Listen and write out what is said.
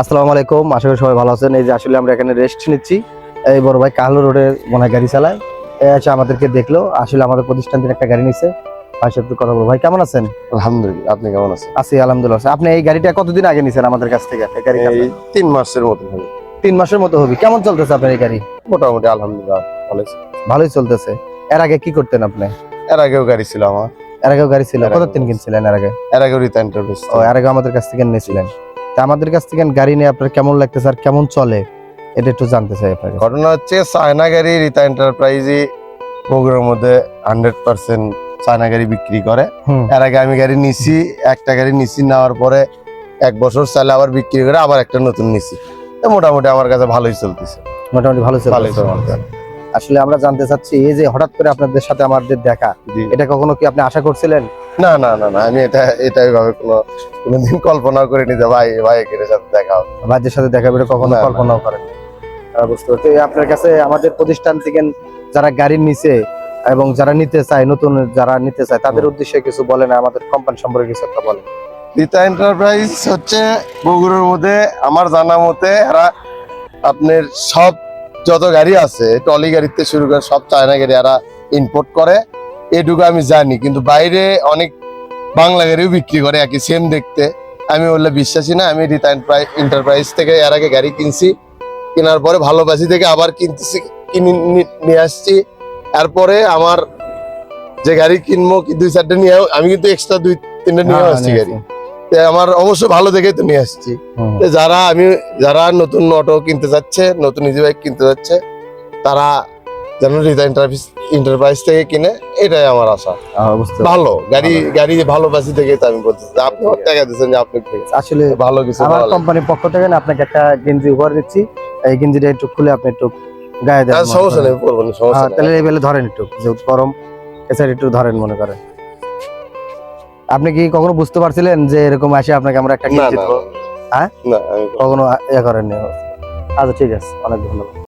আসসালামু আলাইকুম আশা করি সবাই ভালো আছেন। এই যে আসলে আমরা এখানে রেস্ট নিচ্ছি। এই বড় ভাই কালো রোডে মনে গাড়ি চালায়। আছে আমাদেরকে দেখল। আসলে আমাদের প্রতিষ্ঠান থেকে একটা গাড়ি নিছে। ভাই সাথে কথা বলব। ভাই কেমন আছেন? আলহামদুলিল্লাহ আপনি কেমন আছেন? আছি আলহামদুলিল্লাহ। আপনি এই গাড়িটা কতদিন আগে নিছেন আমাদের কাছ থেকে? গাড়ি তিন মাসের মতো হবে। তিন মাসের মতো হবে। কেমন চলতেছে আপনার এই গাড়ি? মোটামুটি আলহামদুলিল্লাহ ভালো ভালোই চলতেছে। এর আগে কি করতেন আপনি? এর আগেও গাড়ি ছিল আমার। এর আগেও গাড়ি ছিল। কতদিন কিনছিলেন এর আগে? এর আগেও রিতা ও এর আগে আমাদের কাছ থেকে নিয়েছিলেন। তা আমাদের কাছ থেকে গাড়ি নিয়ে আপনার কেমন লাগতেছে আর কেমন চলে? এটা একটু জানতে চাই আপনার ঘটনা হচ্ছে চায়না গাড়ি রিতা এন্টারপ্রাইজই বগুড়ার মধ্যে হান্ড্রেড পার্সেন্ট চায়না গাড়ি বিক্রি করে। এর আগে আমি গাড়ি নিছি একটা গাড়ি নিছি নেওয়ার পরে এক বছর চালে আবার বিক্রি করে আবার একটা নতুন নিছি। তো মোটামুটি আমার কাছে ভালোই চলতেছে। মোটামুটি ভালো চলতেছে। আসলে আমরা জানতে চাচ্ছি এই যে হঠাৎ করে আপনাদের সাথে আমাদের দেখা এটা কখনো কি আপনি আশা করছিলেন? না না না না আমি এটা এটাই ভাবে কোনো কোনোদিন কল্পনা করিনি যে ভাই ভাই এর সাথে দেখা হবে ভাইদের সাথে দেখা বেরো কখনো। কল্পনাও করেন আহ, বুঝতে পারছি। আপনার কাছে আমাদের প্রতিষ্ঠান থেকে যারা গাড়ি নিছে এবং যারা নিতে চায় নতুন যারা নিতে চায় তাদের উদ্দেশ্যে কিছু বলেন আমাদের কোম্পানি সম্পর্কে কিছু একটা বলেন। রিতা এন্টারপ্রাইজ হচ্ছে বগুড়ার মধ্যে আমার জানা মতে এরা আপনার সব যত গাড়ি আছে টলি গাড়িতে শুরু করে সব চায়না গাড়ি এরা ইম্পোর্ট করে। এটুকু আমি জানি কিন্তু বাইরে অনেক বাংলা গাড়িও বিক্রি করে একই সেম দেখতে। আমি বললে বিশ্বাসী না আমি রিতা এন্টারপ্রাইজ থেকে এর আগে গাড়ি কিনছি। কেনার পরে ভালোবাসি থেকে আবার কিনতেছি কিনে নিয়ে আসছি। এরপরে আমার যে গাড়ি কিনবো কি দুই চারটে নিয়ে আমি কিন্তু এক্সট্রা দুই তিনটে নিয়ে হ্যাঁ, আসছি গাড়ি। আমার অবশ্য ভালো দেখেই তো নিয়ে আসছি। যারা আমি যারা নতুন অটো কিনতে যাচ্ছে নতুন ইজি বাইক কিনতে যাচ্ছে তারা যেন রিতা এন্টারপ্রাইজ এন্টারপ্রাইজ থেকে কিনে এটাই আমার আশা। পারছি। ভালো গাড়ি গাড়ি ভালোবাসি থেকে আমি বলতেছি আপনি টাকা দিচ্ছেন যে আপনি আসলে ভালো কিছু আমার কোম্পানির পক্ষ থেকে না আপনাকে একটা গেঞ্জি উপহার দিচ্ছি। এই গেঞ্জিটা একটু খুলে আপনি একটু গায়ে দেন সমস্যা নেই পড়ব না সমস্যা হ্যাঁ, তাহলে এই বেলে ধরেন একটু যেহেতু গরম এছাড়া একটু ধরেন মনে করেন। আপনি কি কখনো বুঝতে পারছিলেন যে এরকম আসে আপনাকে আমরা একটা হ্যাঁ? কখনো ইয়ে করেননি। আচ্ছা ঠিক আছে। অনেক ধন্যবাদ।